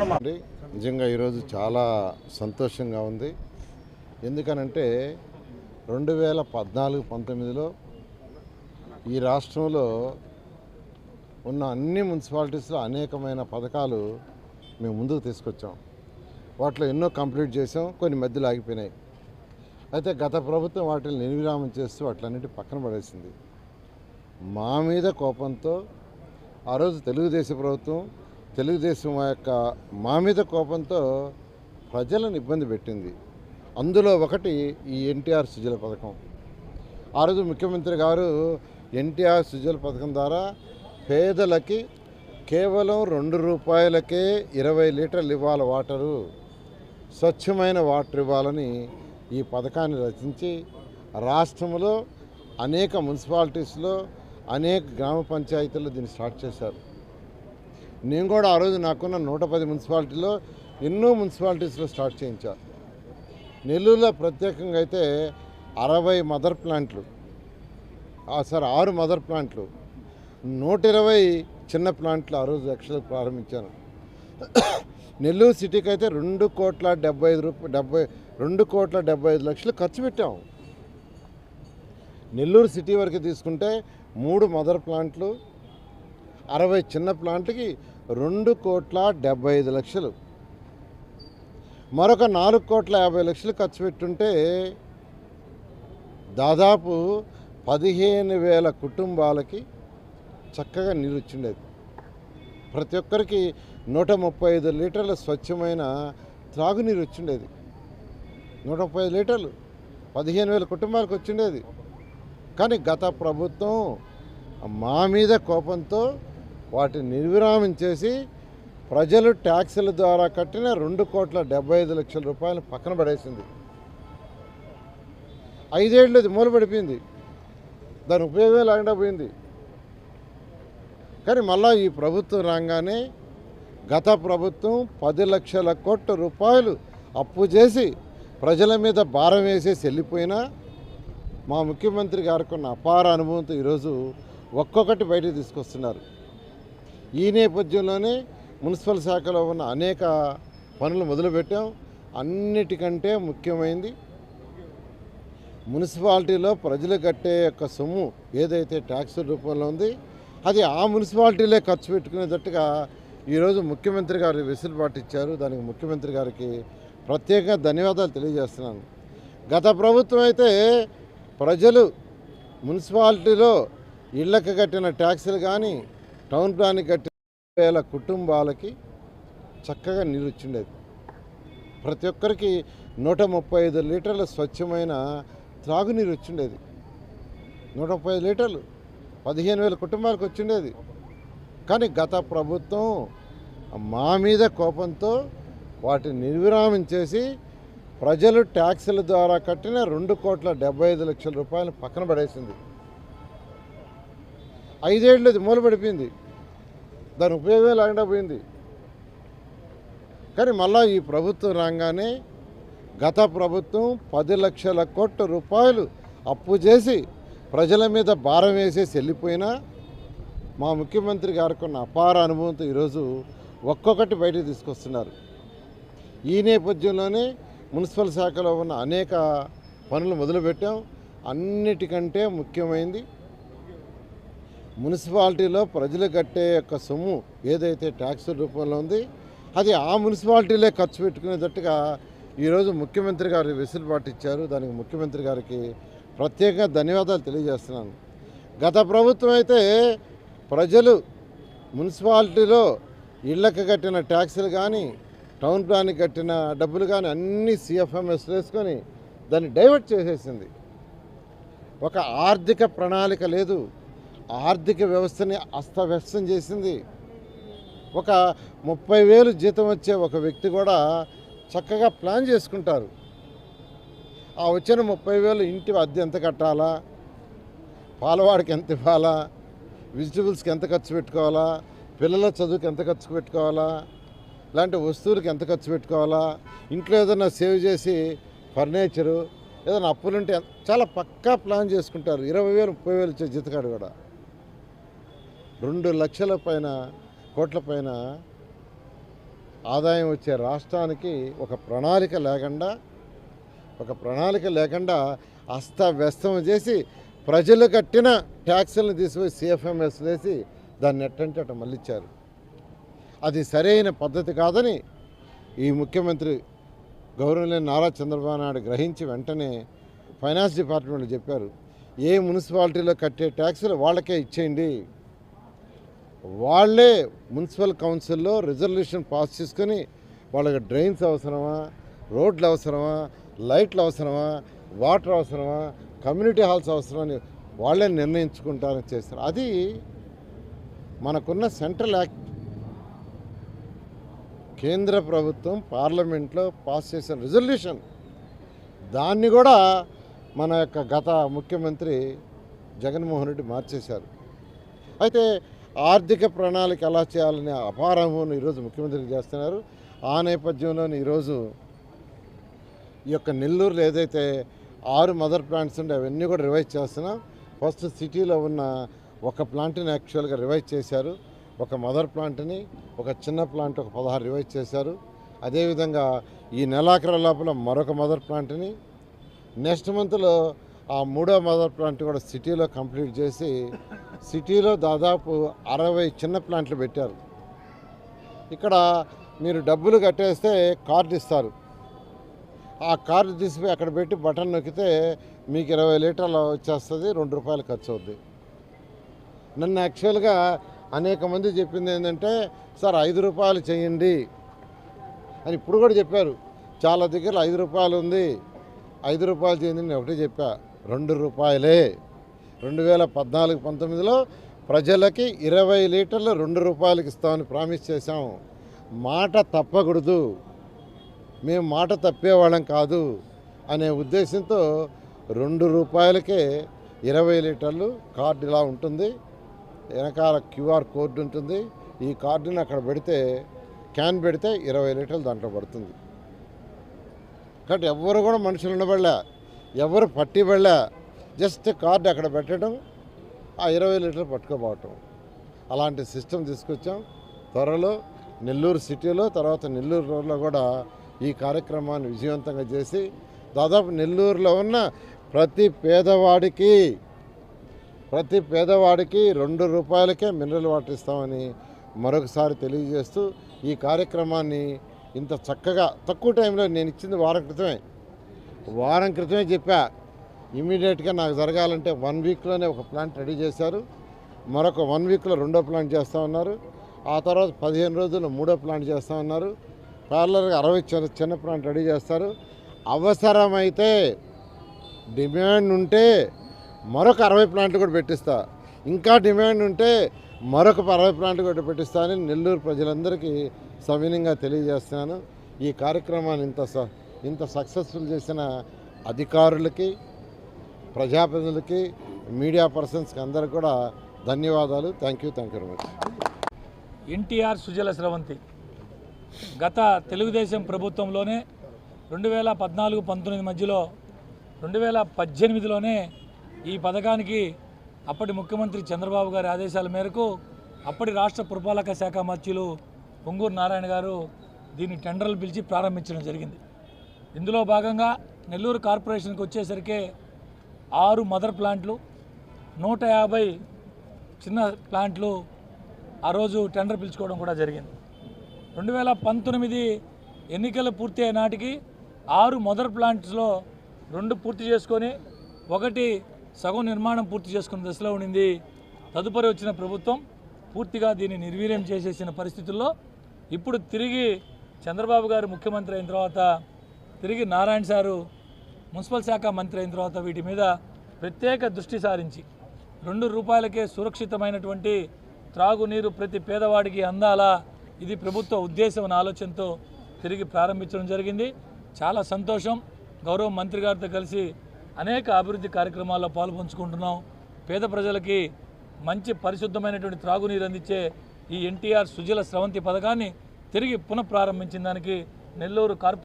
నిజంగా ఈరోజు చాలా సంతోషంగా ఉంది. ఎందుకనంటే రెండు వేల పద్నాలుగు పంతొమ్మిదిలో ఈ రాష్ట్రంలో ఉన్న అన్ని మున్సిపాలిటీస్లో అనేకమైన పథకాలు మేము ముందుకు తీసుకొచ్చాం. వాటిలో ఎన్నో కంప్లీట్ చేసాం కొన్ని మధ్యలో ఆగిపోయినాయి. అయితే గత ప్రభుత్వం వాటిని నిర్విరామం చేస్తూ వాటిలన్నిటి పక్కన పడేసింది. మా మీద కోపంతో ఆ రోజు తెలుగుదేశం ప్రభుత్వం తెలుగుదేశం యొక్క మా మీద కోపంతో ప్రజలను ఇబ్బంది పెట్టింది. అందులో ఒకటి ఈ ఎన్టీఆర్ సుజల పథకం. ఆ రోజు ముఖ్యమంత్రి గారు ఎన్టీఆర్ సుజల పథకం ద్వారా పేదలకి కేవలం రెండు రూపాయలకే ఇరవై లీటర్లు ఇవ్వాలి వాటరు. స్వచ్ఛమైన వాటర్ ఇవ్వాలని ఈ పథకాన్ని రచించి రాష్ట్రంలో అనేక మున్సిపాలిటీస్లో అనేక గ్రామ పంచాయతీల్లో దీన్ని స్టార్ట్ చేశారు. నేను కూడా ఆ రోజు నాకున్న నూట పది మున్సిపాలిటీలో ఎన్నో మున్సిపాలిటీస్లో స్టార్ట్ చేయించాను నెల్లూరులో ప్రత్యేకంగా అయితే అరవై మదర్ ప్లాంట్లు. ఆ సార్ ఆరు మదర్ ప్లాంట్లు. నూట ఇరవై చిన్న ప్లాంట్లు ఆ రోజు యాక్చువల్గా ప్రారంభించాను. నెల్లూరు సిటీకి అయితే రెండు కోట్ల డెబ్బై ఐదు రూపాయలు డెబ్బై రెండు కోట్ల డెబ్బై ఐదు లక్షలు ఖర్చు పెట్టాం. నెల్లూరు సిటీ వరకు తీసుకుంటే మూడు మదర్ ప్లాంట్లు అరవై చిన్న ప్లాంట్కి రెండు కోట్ల డెబ్బై ఐదు లక్షలు. మరొక నాలుగు కోట్ల యాభై లక్షలు ఖర్చు పెట్టుంటే దాదాపు పదిహేను వేల కుటుంబాలకి చక్కగా నీరు వచ్చిండేది ప్రతి ఒక్కరికి నూట ముప్పై ఐదు లీటర్ల స్వచ్ఛమైన త్రాగునీరు వచ్చిండేది నూట ముప్పై ఐదు లీటర్లు పదిహేను వేల కుటుంబాలకు వచ్చిండేది. కానీ గత ప్రభుత్వం మా మీద కోపంతో వాటిని నిర్విరామం చేసి ప్రజలు ట్యాక్సుల ద్వారా కట్టిన రెండు కోట్ల డెబ్బై ఐదు లక్షల రూపాయలు పక్కన పడేసింది. ఐదేళ్ళు అది మూలపడిపోయింది దాని ఉపయోగమే లేకుండా పోయింది. కానీ మళ్ళా ఈ ప్రభుత్వం రాగానే గత ప్రభుత్వం పది లక్షల కోట్ల రూపాయలు అప్పు చేసి ప్రజల మీద భారం వేసేసి వెళ్ళిపోయినా మా ముఖ్యమంత్రి గారికి ఉన్న అపార అనుభవంతో ఈరోజు ఒక్కొక్కటి బయటకు తీసుకొస్తున్నారు. ఈ నేపథ్యంలోనే మున్సిపల్ శాఖలో ఉన్న అనేక పనులు మొదలుపెట్టాం. అన్నిటికంటే ముఖ్యమైనది మున్సిపాలిటీలో ప్రజలు కట్టే యొక్క సొమ్ము ఏదైతే ట్యాక్స్ రూపంలో ఉంది అది ఆ మున్సిపాలిటీలే ఖర్చు పెట్టుకునేటట్టుగా ఈరోజు ముఖ్యమంత్రి గారు వెసులుబాటు ఇచ్చారు. దానికి ముఖ్యమంత్రి గారికి ప్రత్యేకంగా ధన్యవాదాలు తెలియజేస్తున్నాను. గత ప్రభుత్వం అయితే ప్రజలు మున్సిపాలిటీలో ఇళ్ళకి కట్టిన ట్యాక్సులు కానీ టౌన్ ప్లాన్ కట్టిన వేల కుటుంబాలకి చక్కగా నీరు వచ్చిండేది ప్రతి ఒక్కరికి నూట ముప్పై ఐదు లీటర్ల స్వచ్ఛమైన త్రాగునీరు వచ్చిండేది నూట ముప్పై ఐదు లీటర్లు పదిహేను వేల కుటుంబాలకు వచ్చిండేది. కానీ గత ప్రభుత్వం మా మీద కోపంతో వాటిని నిర్విరామం చేసి ప్రజలు ట్యాక్సుల ద్వారా కట్టిన రెండు కోట్ల డెబ్బై ఐదు లక్షల రూపాయలు పక్కన పడేసింది. ఐదేళ్ళు అది మూలపడిపోయింది. దాని ఉపయోగమే లేకుండా పోయింది. కానీ మళ్ళా ఈ ప్రభుత్వం రాగానే గత ప్రభుత్వం పది లక్షల కోట్ల రూపాయలు అప్పు చేసి ప్రజల మీద భారం వేసేసి వెళ్ళిపోయినా మా ముఖ్యమంత్రి గారికి ఉన్న అపార అనుభవంతో ఈరోజు ఒక్కొక్కటి బయటకు తీసుకొస్తున్నారు. ఈ నేపథ్యంలోనే మున్సిపల్ శాఖలో ఉన్న అనేక పనులు మొదలుపెట్టాం. అన్నిటికంటే ముఖ్యమైనది మున్సిపాలిటీలో ప్రజలు కట్టే యొక్క సొమ్ము ఏదైతే ట్యాక్స్ రూపంలో ఉంది అది ఆ మున్సిపాలిటీలే ఖర్చు పెట్టుకునేటట్టుగా ఈరోజు ముఖ్యమంత్రి గారు వెసులుబాటు ఇచ్చారు. దానికి ముఖ్యమంత్రి గారికి ప్రత్యేకంగా ధన్యవాదాలు తెలియజేస్తున్నాను. గత ప్రభుత్వం అయితే ప్రజలు మున్సిపాలిటీలో ఇళ్ళకి కట్టిన ట్యాక్సులు కానీ టౌన్ ప్లాన్కి కట్టిన డబ్బులు కానీ అన్నీ సిఎఫ్ఎంఎస్ వేసుకొని దాన్ని డైవర్ట్ చేసేసింది. ఒక ఆర్థిక ప్రణాళిక లేదు. ఆర్థిక వ్యవస్థని అస్తవ్యస్తం చేసింది. ఒక ముప్పై వేలు జీతం వచ్చే ఒక వ్యక్తి కూడా చక్కగా ప్లాన్ చేసుకుంటారు. ఆ వచ్చిన ముప్పై వేలు ఇంటి అద్దె ఎంత కట్టాలా? పాలవాడికి ఎంత ఇవ్వాలా? వెజిటబుల్స్కి ఎంత ఖర్చు పెట్టుకోవాలా? పిల్లల చదువుకి ఎంత ఖర్చు పెట్టుకోవాలా? ఇలాంటి వస్తువులకి ఎంత ఖర్చు పెట్టుకోవాలా? ఇంట్లో ఏదైనా సేవ్ చేసి ఫర్నిచరు ఏదైనా అప్పులుంటే చాలా పక్కా ప్లాన్ చేసుకుంటారు. ఇరవై వేలు ముప్పై వేలు వచ్చే జీతకాడు కూడా. రెండు లక్షల పైన కోట్ల పైన ఆదాయం వచ్చే రాష్ట్రానికి ఒక ప్రణాళిక లేకుండా ఒక ప్రణాళిక లేకుండా అస్తవ్యస్తం చేసి ప్రజలు కట్టిన ట్యాక్సులను తీసుకుపోయి సిఎఫ్ఎంఎస్ వేసి దాన్ని ఎట్టంటే అటు మళ్ళిచ్చారు. అది సరైన పద్ధతి కాదని ఈ ముఖ్యమంత్రి గౌరవనీయ నారా చంద్రబాబు నాయుడు గ్రహించి వెంటనే ఫైనాన్స్ డిపార్ట్మెంట్లో చెప్పారు. ఏ మున్సిపాలిటీలో కట్టే ట్యాక్సులు వాళ్ళకే ఇచ్చేయండి. వాళ్ళే మున్సిపల్ కౌన్సిల్లో రిజర్వేషన్ పాస్ చేసుకొని వాళ్ళకి డ్రైన్స్ అవసరమా రోడ్లు అవసరమా లైట్లు అవసరమా వాటర్ అవసరమా కమ్యూనిటీ హాల్స్ అవసరమని వాళ్ళే నిర్ణయించుకుంటారని చేస్తారు. అది మనకున్న సెంట్రల్ యాక్ట్. కేంద్ర ప్రభుత్వం పార్లమెంట్లో పాస్ చేసిన రిజల్యూషన్ దాన్ని కూడా మన యొక్క గత ముఖ్యమంత్రి జగన్మోహన్ రెడ్డి మార్చేశారు. అయితే ఆర్థిక ప్రణాళిక ఎలా చేయాలనే అపారమును ఈరోజు ముఖ్యమంత్రి చేస్తున్నారు. ఆ నేపథ్యంలోని ఈరోజు ఈ యొక్క నెల్లూరులో ఏదైతే ఆరు మదర్ ప్లాంట్స్ ఉండే అవన్నీ కూడా రివైజ్ చేస్తున్నాం. ఫస్ట్ సిటీలో ఉన్న ఒక ప్లాంట్ని యాక్చువల్గా రివైజ్ చేశారు. ఒక మదర్ ప్లాంట్ని ఒక చిన్న ప్లాంట్ ఒక పదహారు రివైజ్ చేశారు. అదేవిధంగా ఈ నెలాఖరు లోపల మరొక మదర్ ప్లాంట్ని నెక్స్ట్ మంత్లో ఆ మూడో మదర్ ప్లాంట్ కూడా సిటీలో కంప్లీట్ చేసి సిటీలో దాదాపు అరవై చిన్న ప్లాంట్లు పెట్టారు. ఇక్కడ మీరు డబ్బులు కట్టేస్తే కార్డు ఇస్తారు. ఆ కార్డు తీసిపోయి అక్కడ పెట్టి బటన్ నొక్కితే మీకు ఇరవై లీటర్లు వచ్చేస్తుంది రెండు రూపాయలు ఖర్చు అవుద్ది నన్ను యాక్చువల్గా అనేక మంది చెప్పింది ఏంటంటే సార్ ఐదు రూపాయలు చేయండి అని ఇప్పుడు కూడా చెప్పారు. చాలా దగ్గర ఐదు రూపాయలు ఉంది. ఐదు రూపాయలు చేయండి నేను ఒకటే చెప్పా. రెండు రూపాయలే. రెండు వేల పద్నాలుగు పంతొమ్మిదిలో ప్రజలకి ఇరవై లీటర్లు రెండు రూపాయలకి ఇస్తామని ప్రామిస్ చేశాము మాట తప్పకూడదు. మేము మాట తప్పేవాళ్ళం కాదు అనే ఉద్దేశంతో రెండు రూపాయలకే ఇరవై లీటర్లు కార్డు ఇలా ఉంటుంది. వెనకాల క్యూఆర్ కోడ్ ఉంటుంది. ఈ కార్డుని అక్కడ పెడితే క్యాన్ పెడితే ఇరవై లీటర్లు దాంట్లో పడుతుంది. కాబట్టి ఎవ్వరు కూడా మనుషులు ఉండబడలే. ఎవరు పట్టిబడలే. జస్ట్ కార్డు అక్కడ పెట్టడం ఆ ఇరవై లీటర్లు పట్టుకోపోవటం. అలాంటి సిస్టమ్ తీసుకొచ్చాం. త్వరలో నెల్లూరు సిటీలో తర్వాత నెల్లూరు రోడ్లో కూడా ఈ కార్యక్రమాన్ని విజయవంతంగా చేసి దాదాపు నెల్లూరులో ఉన్న ప్రతి పేదవాడికి ప్రతి పేదవాడికి రెండు రూపాయలకే మినరల్ వాటర్ ఇస్తామని మరొకసారి తెలియజేస్తూ ఈ కార్యక్రమాన్ని ఇంత చక్కగా తక్కువ టైంలో నేను ఇచ్చింది వారం క్రితమే. వారం క్రితమే చెప్పా. ఇమీడియట్గా నాకు జరగాలంటే వన్ వీక్లోనే ఒక ప్లాంట్ రెడీ చేశారు. మరొక వన్ వీక్లో రెండో ప్లాంట్ చేస్తా ఉన్నారు. ఆ తర్వాత పదిహేను రోజుల్లో మూడో ప్లాంట్ చేస్తా ఉన్నారు. పార్లర్గా అరవై చిన్న చిన్న ప్లాంట్ రెడీ చేస్తారు. అవసరమైతే డిమాండ్ ఉంటే మరొక అరవై ప్లాంట్లు కూడా పెట్టిస్తా. ఇంకా డిమాండ్ ఉంటే మరొక అరవై ప్లాంట్లు కూడా పెట్టిస్తా అని నెల్లూరు ప్రజలందరికీ సవినయంగా తెలియజేస్తున్నాను. ఈ కార్యక్రమాన్ని ఇంత స ఇంత సక్సెస్ఫుల్ చేసిన అధికారులకి ప్రజాప్రతినిధులకి మీడియా పర్సన్స్కి అందరికి కూడా ధన్యవాదాలు. Thank you thank you very much NTR Sujala Sravanthi గత తెలుగుదేశం ప్రభుత్వంలోనే రెండు వేల పద్నాలుగు పంతొమ్మిది మధ్యలో రెండు వేల పద్దెనిమిదిలోనే ఈ పథకానికి అప్పటి ముఖ్యమంత్రి చంద్రబాబు గారి ఆదేశాల మేరకు అప్పటి రాష్ట్ర పురపాలక శాఖ మంత్రులు పొంగూరు నారాయణ గారు దీన్ని టెండర్లు పిలిచి ప్రారంభించడం జరిగింది. ఇందులో భాగంగా నెల్లూరు కార్పొరేషన్కి వచ్చేసరికి ఆరు మదర్ ప్లాంట్లు నూట యాభై చిన్న ప్లాంట్లు ఆ రోజు టెండర్ పిలుచుకోవడం కూడా జరిగింది. రెండు వేల పంతొమ్మిది ఎన్నికలు పూర్తి నాటికి ఆరు మదర్ ప్లాంట్స్లో రెండు పూర్తి చేసుకొని ఒకటి సగం నిర్మాణం పూర్తి చేసుకున్న దశలో ఉండింది. తదుపరి వచ్చిన ప్రభుత్వం పూర్తిగా దీన్ని నిర్వీర్యం చేసేసిన పరిస్థితుల్లో ఇప్పుడు తిరిగి చంద్రబాబు గారు ముఖ్యమంత్రి అయిన తర్వాత తిరిగి నారాయణ సారు మున్సిపల్ శాఖ మంత్రి అయిన తర్వాత వీటి మీద ప్రత్యేక దృష్టి సారించి రెండు రూపాయలకే సురక్షితమైనటువంటి త్రాగునీరు ప్రతి పేదవాడికి అందాలా ఇది ప్రభుత్వ ఉద్దేశం అనే ఆలోచనతో తిరిగి ప్రారంభించడం జరిగింది. చాలా సంతోషం. గౌరవ మంత్రి గారితో కలిసి అనేక అభివృద్ధి కార్యక్రమాల్లో పాల్పంచుకుంటున్నాం. పేద ప్రజలకి మంచి పరిశుద్ధమైనటువంటి త్రాగునీరు అందించే ఈ ఎన్టీఆర్ సుజల స్రవంతి పథకాన్ని తిరిగి పునఃప్రారంభించిన దానికి నెల్లూరు కార్పొరేషన్